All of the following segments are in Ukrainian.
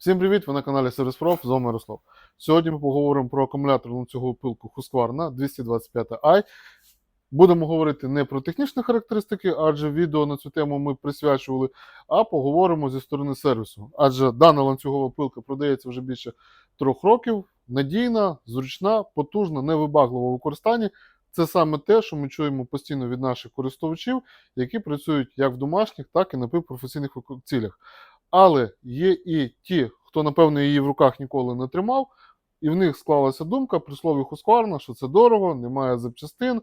Всім привіт! Ви на каналі Сервіс Проф, з вами Ярослав. Сьогодні ми поговоримо про акумулятор ланцюгову пилку Husqvarna 225i. Будемо говорити не про технічні характеристики, адже відео на цю тему ми присвячували, а поговоримо зі сторони сервісу. Адже дана ланцюгова пилка продається вже більше трьох років, надійна, зручна, потужна, невибаглива у використанні. Це саме те, що ми чуємо постійно від наших користувачів, які працюють як в домашніх, так і на професійних цілях. Але є і ті, хто, напевно, її в руках ніколи не тримав, і в них склалася думка при слові Husqvarna, що це дорого, немає запчастин,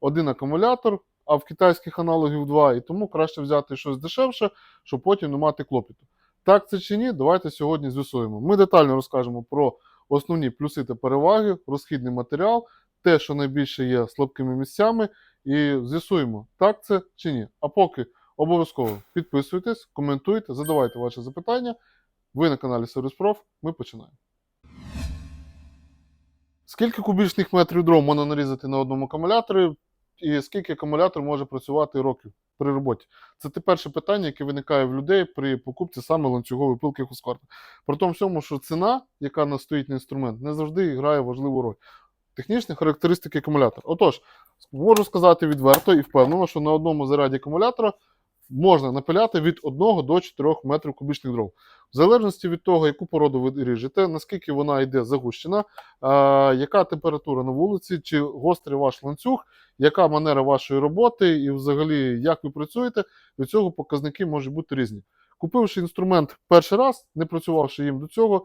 один акумулятор, а в китайських аналогів два, і тому краще взяти щось дешевше, щоб потім не мати клопіту. Так це чи ні, давайте сьогодні з'ясуємо. Ми детально розкажемо про основні плюси та переваги, розхідний матеріал, те, що найбільше є слабкими місцями, і з'ясуємо, так це чи ні. А поки Обов'язково підписуйтесь, коментуйте, задавайте ваші запитання. Ви на каналі Сервіспроф. Ми починаємо. Скільки кубічних метрів дров можна нарізати на одному акумуляторі, і скільки акумулятор може працювати років при роботі? Це те перше питання, яке виникає в людей при покупці саме ланцюгової пилки Husqvarna. При тому всьому, що ціна, яка нас стоїть на інструмент, не завжди грає важливу роль. Технічні характеристики акумулятора. Отож, можу сказати відверто і впевнено, що на одному заряді акумулятора можна напиляти від 1 до 4 метрів кубічних дров. В залежності від того, яку породу ви ріжете, наскільки вона йде загущена, яка температура на вулиці, чи гострий ваш ланцюг, яка манера вашої роботи, і взагалі як ви працюєте, від цього показники можуть бути різні. Купивши інструмент перший раз, не працювавши їм до цього,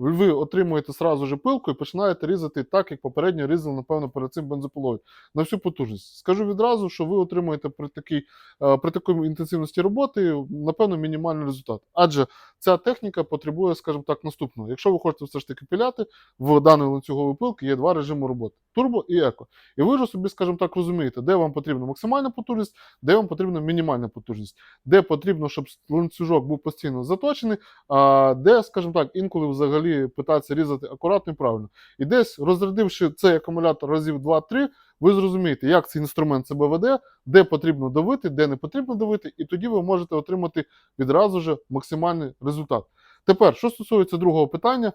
ви отримуєте сразу же пилку і починаєте різати так, як попередньо різали, напевно, перед цим бензопилою на всю потужність. Скажу відразу, що ви отримуєте при такій, е, при такій інтенсивності роботи, напевно, мінімальний результат. Адже ця техніка потребує, скажімо так, наступного. Якщо ви хочете все ж таки пиляти, в даної ланцюгової пилки є два режими роботи: турбо і еко. І ви ж собі, скажімо так, розумієте, де вам потрібна максимальна потужність, де вам потрібна мінімальна потужність, де потрібно, щоб ланцюжок був постійно заточений, а де, скажімо так, інколи взагалі питатися різати акуратно і правильно. І десь розрядивши цей акумулятор разів 2-3, ви зрозумієте, як цей інструмент себе веде, де потрібно давити, де не потрібно давити, і тоді ви можете отримати відразу же максимальний результат. Тепер, що стосується другого питання,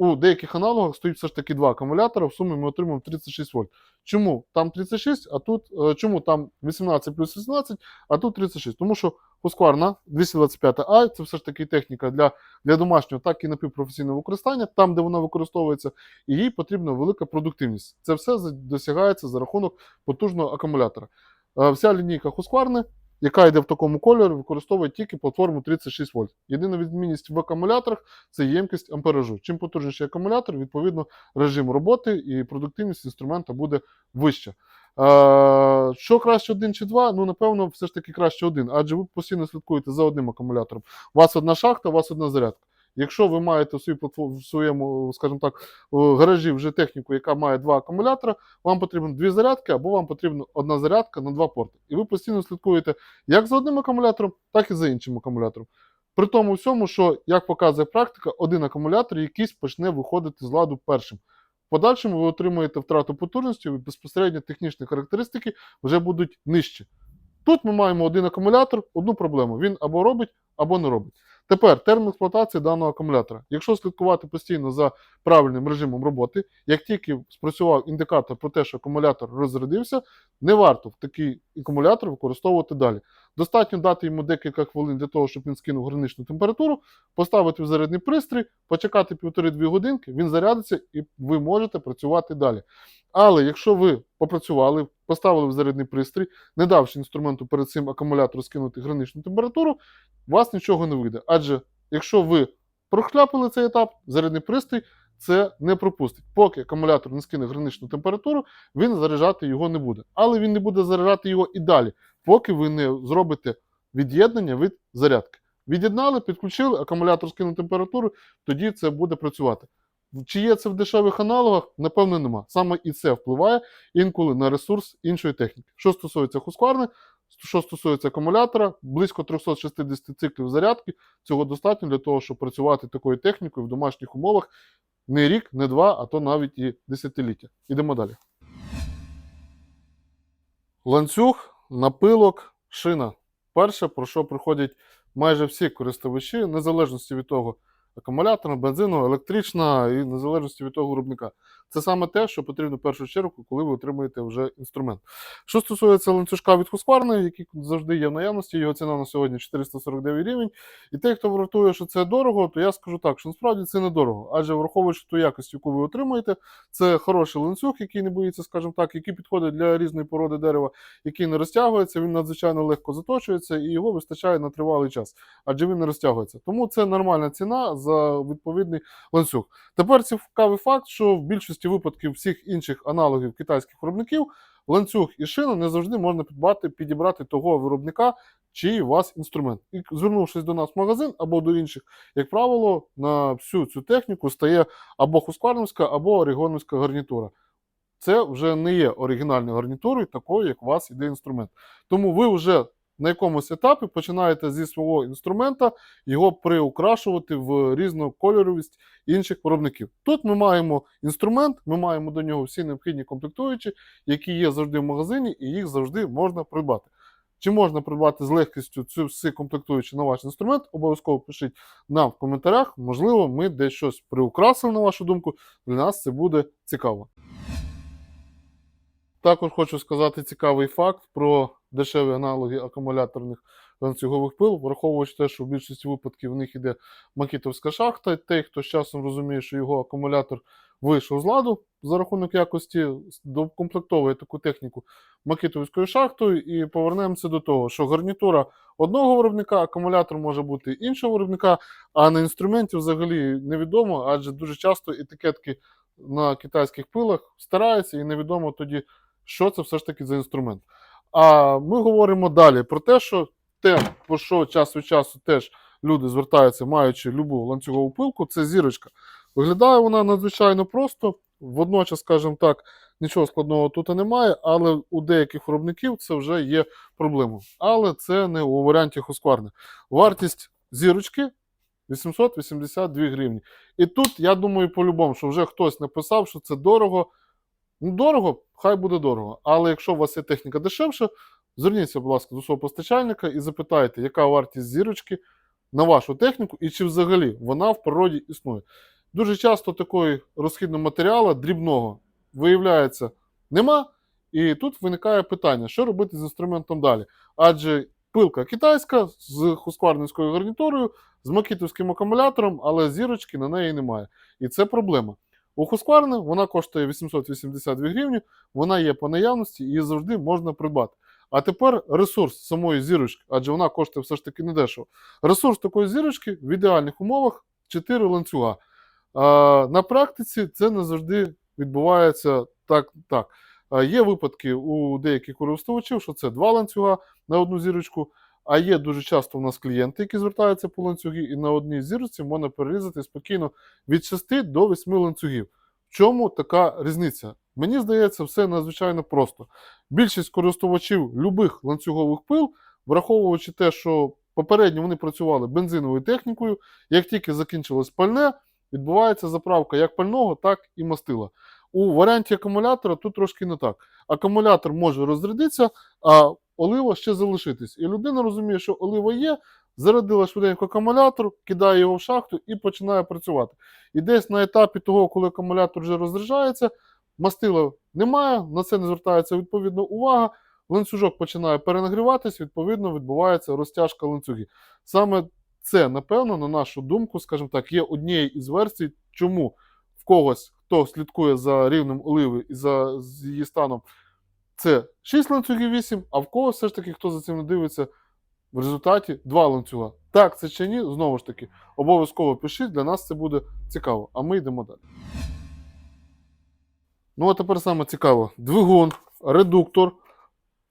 у деяких аналогах стоїть все ж таки два акумулятора, в сумі ми отримуємо 36 вольт. Чому там 36, а тут е, чому там 18 плюс 18, а тут 36? Тому що Husqvarna 225i це все ж таки техніка для для домашнього, так і напівпрофесійного використання, там, де вона використовується, і їй потрібна велика продуктивність. Це все досягається за рахунок потужного акумулятора. Е, Вся лінійка Husqvarna яка йде в такому кольорі, використовує тільки платформу 36 вольт. Єдина відмінність в акумуляторах це ємкість амперажу. Чим потужніший акумулятор, відповідно, режим роботи і продуктивність інструмента буде вища. Що краще один чи два? Ну, напевно, все ж таки краще один, адже ви постійно слідкуєте за одним акумулятором. У вас одна шахта, у вас одна зарядка. Якщо ви маєте в, в своєму, скажімо так, гаражі вже техніку, яка має два акумулятора, вам потрібно дві зарядки, або вам потрібна одна зарядка на два порти. І ви постійно слідкуєте як за одним акумулятором, так і за іншим акумулятором. При тому всьому, що, як показує практика, один акумулятор якийсь почне виходити з ладу першим. В подальшому ви отримуєте втрату потужності, і безпосередньо технічні характеристики вже будуть нижчі. Тут ми маємо один акумулятор, одну проблему. Він або робить, або не робить. Тепер термін експлуатації даного акумулятора. Якщо слідкувати постійно за правильним режимом роботи, як тільки спрацював індикатор про те, що акумулятор розрядився, не варто в такий акумулятор використовувати далі. Достатньо дати йому декілька хвилин для того, щоб він скинув граничну температуру, поставити в зарядний пристрій, почекати 1,5-2 годинки, він зарядиться і ви можете працювати далі. Але якщо ви попрацювали, поставили в зарядний пристрій, не давши інструменту перед цим акумулятору скинути граничну температуру, у вас нічого не вийде. Адже якщо ви прохляпили цей етап, зарядний пристрій це не пропустить. Поки акумулятор не скине граничну температуру, він заряджати його не буде. Але він не буде заряджати його і далі, поки ви не зробите від'єднання від зарядки. Від'єднали, підключили, акумулятор скинув температуру, тоді це буде працювати. Чи є це в дешевих аналогах? Напевно, нема. Саме і це впливає інколи на ресурс іншої техніки. Що стосується Husqvarna, що стосується акумулятора, близько 360 циклів зарядки. Цього достатньо для того, щоб працювати такою технікою в домашніх умовах не рік, не два, а то навіть і десятиліття. Ідемо далі. Ланцюг, напилок, шина. Перше, про що приходять майже всі користувачі, незалежності від того, акумуляторна, бензину, електрична і незалежності від того виробника. Це саме те, що потрібно в першу чергу, коли ви отримуєте вже інструмент. Що стосується ланцюжка від Husqvarna, який завжди є в наявності, його ціна на сьогодні 449 гривень. І той, хто вартує, що це дорого, то я скажу так, що насправді це недорого. Адже враховуючи ту якість, яку ви отримуєте, це хороший ланцюг, який не боїться, скажімо так, який підходить для різної породи дерева, який не розтягується, він надзвичайно легко заточується і його вистачає на тривалий час, адже він не розтягується. Тому це нормальна ціна за відповідний ланцюг. Тепер цікавий факт, що в більшості випадків всіх інших аналогів китайських виробників ланцюг і шину не завжди можна підбати, підібрати того виробника, чий у вас інструмент. І звернувшись до нас в магазин або до інших, як правило, на всю цю техніку стає або хускварновська, або орігоновська гарнітура. Це вже не є оригінальною гарнітурою, такою, як у вас іде інструмент. Тому ви вже на якомусь етапі починаєте зі свого інструмента його приукрашувати в різну кольоровість інших виробників. Тут ми маємо інструмент, ми маємо до нього всі необхідні комплектуючі, які є завжди в магазині, і їх завжди можна придбати. Чи можна придбати з легкістю цю всі комплектуючі на ваш інструмент? Обов'язково пишіть нам в коментарях. Можливо, ми десь щось приукрасили, на вашу думку. Для нас це буде цікаво. Також хочу сказати цікавий факт про дешеві аналоги акумуляторних ланцюгових пил, враховуючи те, що в більшості випадків в них іде макітовська шахта. Той, хто з часом розуміє, що його акумулятор вийшов з ладу за рахунок якості, докомплектовує таку техніку макітовською шахтою, і повернемося до того, що гарнітура одного виробника, акумулятор може бути іншого виробника, а на інструменті взагалі невідомо, адже дуже часто етикетки на китайських пилах стараються, і невідомо тоді, що це все ж таки за інструмент. А ми говоримо далі про те, що те, по що час від часу теж люди звертаються, маючи любу ланцюгову пилку, це зірочка. Виглядає вона надзвичайно просто. Водночас, скажімо так, нічого складного тут і немає, але у деяких виробників це вже є проблемою. Але це не у варіанті Husqvarna. Вартість зірочки 882 гривні. І тут, я думаю, по-любому, що вже хтось написав, що це дорого. Ну, дорого, хай буде дорого. Але якщо у вас є техніка дешевша, зверніться, будь ласка, до свого постачальника і запитайте, яка вартість зірочки на вашу техніку і чи взагалі вона в природі існує. Дуже часто такої розхідного матеріалу дрібного виявляється нема. І тут виникає питання, що робити з інструментом далі. Адже пилка китайська з хускварницькою гарнітурою, з макітовським акумулятором, але зірочки на неї немає. І це проблема. У Husqvarna вона коштує 882 гривні, вона є по наявності, і її завжди можна придбати. А тепер ресурс самої зірочки, адже вона коштує все ж таки недешево. Ресурс такої зірочки в ідеальних умовах 4 ланцюга. А, на практиці це не завжди відбувається так. так. Є випадки у деяких користувачів, що це два ланцюга на одну зірочку. А є дуже часто у нас клієнти, які звертаються по ланцюги, і на одній зірочці можна перерізати спокійно від 6 до 8 ланцюгів. В чому така різниця? Мені здається, все надзвичайно просто. Більшість користувачів любих ланцюгових пил, враховуючи те, що попередньо вони працювали бензиновою технікою, як тільки закінчилось пальне, відбувається заправка як пального, так і мастила. У варіанті акумулятора тут трошки не так. Акумулятор може розрядитися, а олива ще залишитись. І людина розуміє, що олива є, зарядила швиденько акумулятор, кидає його в шахту і починає працювати. І десь на етапі того, коли акумулятор вже розряджається, мастила немає, на це не звертається відповідно увага. Ланцюжок починає перенагріватись, відповідно, відбувається розтяжка ланцюгів. Саме це, напевно, на нашу думку, скажімо так, є однією із версій, чому в когось, хто слідкує за рівнем оливи і за її станом, це 6 ланцюгів 8, а в когось все ж таки, хто за цим не дивиться, в результаті 2 ланцюга. Так, це чи ні, знову ж таки, обов'язково пишіть, для нас це буде цікаво. А ми йдемо далі. Ну, а тепер саме цікаво: двигун, редуктор,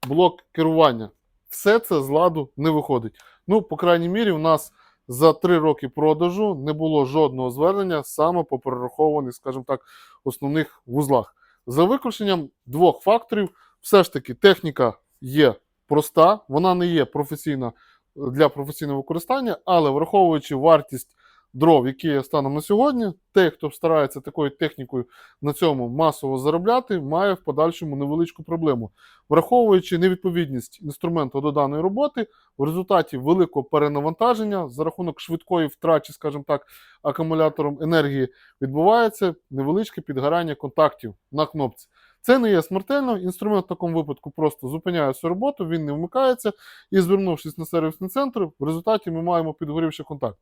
блок керування. Все це з ладу не виходить. Ну, по крайній мірі, у нас за 3 роки продажу не було жодного звернення саме по перерахованих, скажімо так, основних вузлах. За виключенням двох факторів, все ж таки техніка є проста, вона не є професійна для професійного використання, але враховуючи вартість дров, які є станом на сьогодні, той, хто старається такою технікою на цьому масово заробляти, має в подальшому невеличку проблему. Враховуючи невідповідність інструменту до даної роботи, в результаті великого перенавантаження за рахунок швидкої втрачі, скажімо так, акумулятором енергії відбувається невеличке підгорання контактів на кнопці. Це не є смертельно. Інструмент в такому випадку просто зупиняє всю роботу, він не вмикається. І звернувшись на сервісний центр, в результаті ми маємо підгорівший контакт.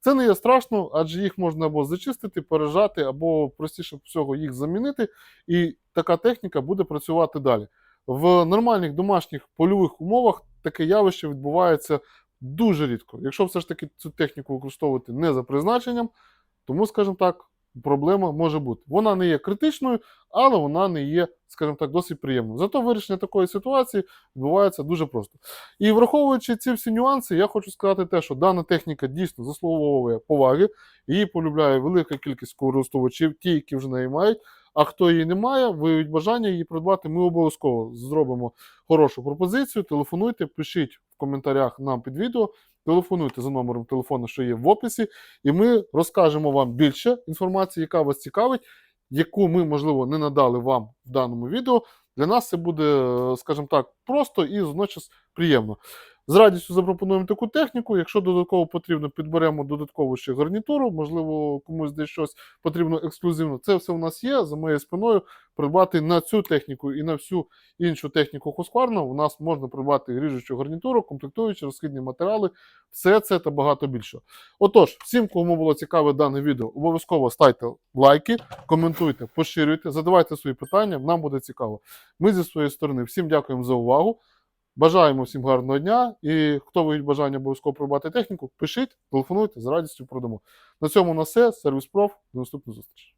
Це не є страшно, адже їх можна або зачистити, пережати, або простіше всього їх замінити. І така техніка буде працювати далі. В нормальних домашніх польових умовах таке явище відбувається дуже рідко. Якщо все ж таки цю техніку використовувати не за призначенням, тому, скажімо так, проблема може бути. Вона не є критичною, але вона не є, скажімо так, досить приємною. Зато вирішення такої ситуації відбувається дуже просто. І враховуючи ці всі нюанси, я хочу сказати те, що дана техніка дійсно заслуговує поваги, її полюбляє велика кількість користувачів, ті, які вже неї мають. А хто її не має, виявить бажання її придбати, ми обов'язково зробимо хорошу пропозицію. Телефонуйте, пишіть в коментарях нам під відео, телефонуйте за номером телефону, що є в описі, і ми розкажемо вам більше інформації, яка вас цікавить, яку ми, можливо, не надали вам в даному відео. Для нас це буде, е, скажімо так, просто і водночас приємно. З радістю запропонуємо таку техніку. Якщо додатково потрібно, підберемо додаткову ще гарнітуру, можливо, комусь десь щось потрібно ексклюзивно. Це все у нас є за моєю спиною. Придбати на цю техніку і на всю іншу техніку Husqvarna у нас можна придбати ріжучу гарнітуру, комплектуючі, розхідні матеріали, все це та багато більше. Отож, всім, кому було цікаве дане відео, обов'язково ставте лайки, коментуйте, поширюйте, задавайте свої питання, нам буде цікаво. Ми зі своєї сторони всім дякуємо за увагу. Бажаємо всім гарного дня. І хто ви бажання обов'язково придбати техніку, пишіть, телефонуйте, з радістю продамо. На цьому на все. Сервіс проф. До наступної зустрічі.